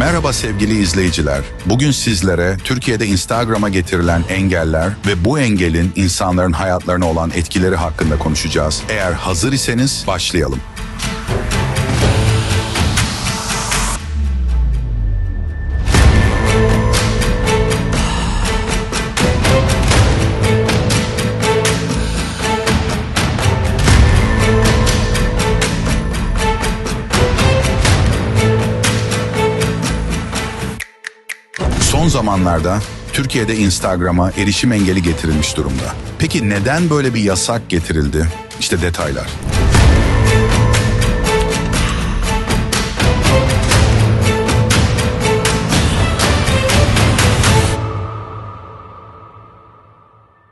Merhaba sevgili izleyiciler. Bugün sizlere Türkiye'de Instagram'a getirilen engeller ve bu engelin insanların hayatlarına olan etkileri hakkında konuşacağız. Eğer hazır iseniz başlayalım. Son zamanlarda Türkiye'de Instagram'a erişim engeli getirilmiş durumda. Peki neden böyle bir yasak getirildi? İşte detaylar.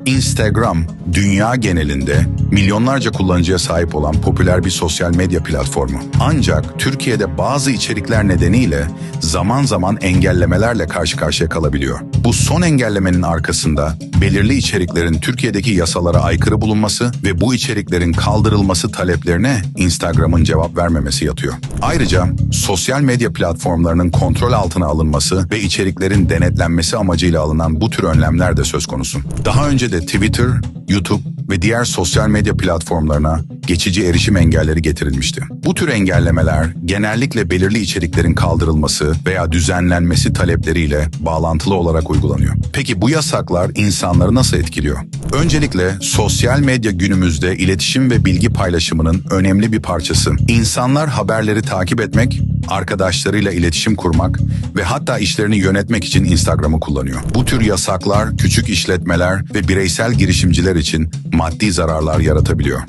Instagram, dünya genelinde milyonlarca kullanıcıya sahip olan popüler bir sosyal medya platformu. Ancak Türkiye'de bazı içerikler nedeniyle zaman zaman engellemelerle karşı karşıya kalabiliyor. Bu son engellemenin arkasında belirli içeriklerin Türkiye'deki yasalara aykırı bulunması ve bu içeriklerin kaldırılması taleplerine Instagram'ın cevap vermemesi yatıyor. Ayrıca sosyal medya platformlarının kontrol altına alınması ve içeriklerin denetlenmesi amacıyla alınan bu tür önlemler de söz konusu. Daha önce de Twitter, YouTube ve diğer sosyal medya platformlarına geçici erişim engelleri getirilmişti. Bu tür engellemeler genellikle belirli içeriklerin kaldırılması veya düzenlenmesi talepleriyle bağlantılı olarak uygulanıyor. Peki bu yasaklar insanları nasıl etkiliyor? Öncelikle sosyal medya günümüzde iletişim ve bilgi paylaşımının önemli bir parçası. İnsanlar haberleri takip etmek, arkadaşlarıyla iletişim kurmak ve hatta işlerini yönetmek için Instagram'ı kullanıyor. Bu tür yasaklar küçük işletmeler ve bireysel girişimciler için maddi zararlar yaratabiliyor.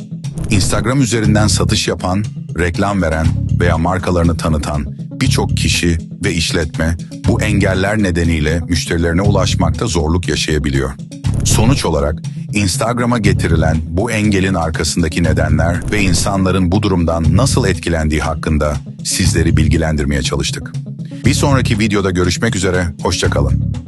Instagram üzerinden satış yapan, reklam veren veya markalarını tanıtan birçok kişi ve işletme bu engeller nedeniyle müşterilerine ulaşmakta zorluk yaşayabiliyor. Sonuç olarak Instagram'a getirilen bu engelin arkasındaki nedenler ve insanların bu durumdan nasıl etkilendiği hakkında sizleri bilgilendirmeye çalıştık. Bir sonraki videoda görüşmek üzere, hoşçakalın.